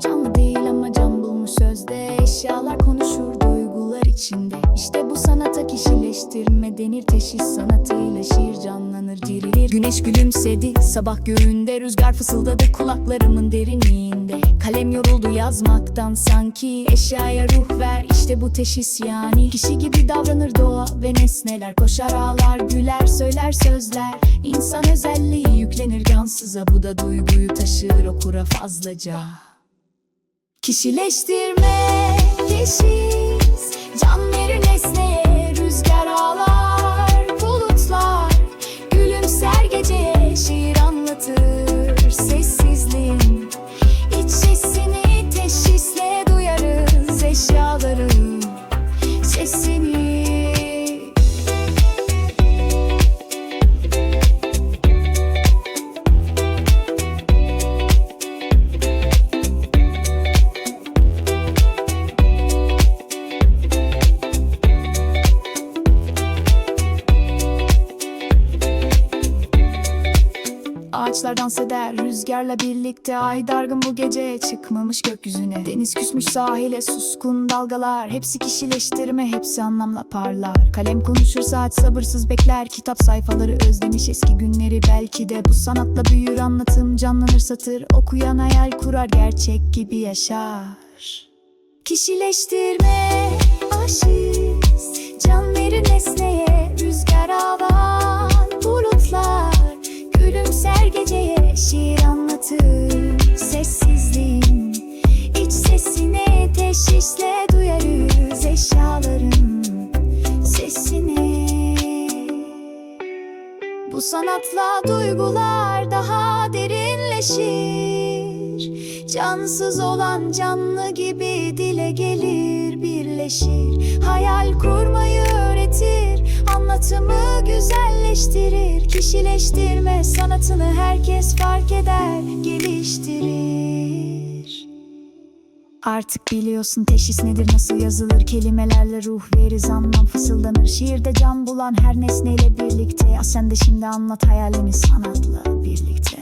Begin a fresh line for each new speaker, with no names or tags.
Canlı değil ama can bulmuş sözde. Eşyalar konuşur içinde. İşte bu sanata kişileştirme denir. Teşhis sanatıyla şiir canlanır dirilir Güneş gülümsedi sabah göğünde. Rüzgar fısıldadı kulaklarımın derinliğinde. Kalem yoruldu yazmaktan sanki. Eşyaya ruh ver işte bu teşhis yani. Kişi gibi davranır doğa ve nesneler. Koşar ağlar güler söyler sözler. İnsan özelliği yüklenir cansıza Bu da duyguyu taşır okura fazlaca. Kişileştirme, teşhis geceye Şiir anlatır sessizliğin. İç sesini teşhisle duyarız Eşyaların. Sesini Ağaçlar dans rüzgarla birlikte. Ay dargın bu gece çıkmamış gökyüzüne. Deniz küsmüş sahile suskun dalgalar. Hepsi kişileştirme hepsi anlamla parlar. Kalem konuşur saat sabırsız bekler. Kitap sayfaları özlemiş eski günleri. Belki de bu sanatla büyür anlatım Canlanır satır okuyan hayal kurar Gerçek gibi yaşar. Kişileştirme aşız Can verir nesneye anlatır iç sesine teşhisle duyarız eşyaların sesini. Bu sanatla duygular daha derinleşir. Cansız olan canlı gibi dile gelir birleşir. Hayal kurmayı öğretir Anlatımı güzelleştirir Kişileştirme sanatını herkes fark eder Geliştirir. Artık biliyorsun teşhis nedir nasıl yazılır Kelimelerle ruh veririz anlam fısıldanır. Şiirde can bulan her nesneyle birlikte Ya sen de şimdi anlat hayalini sanatla birlikte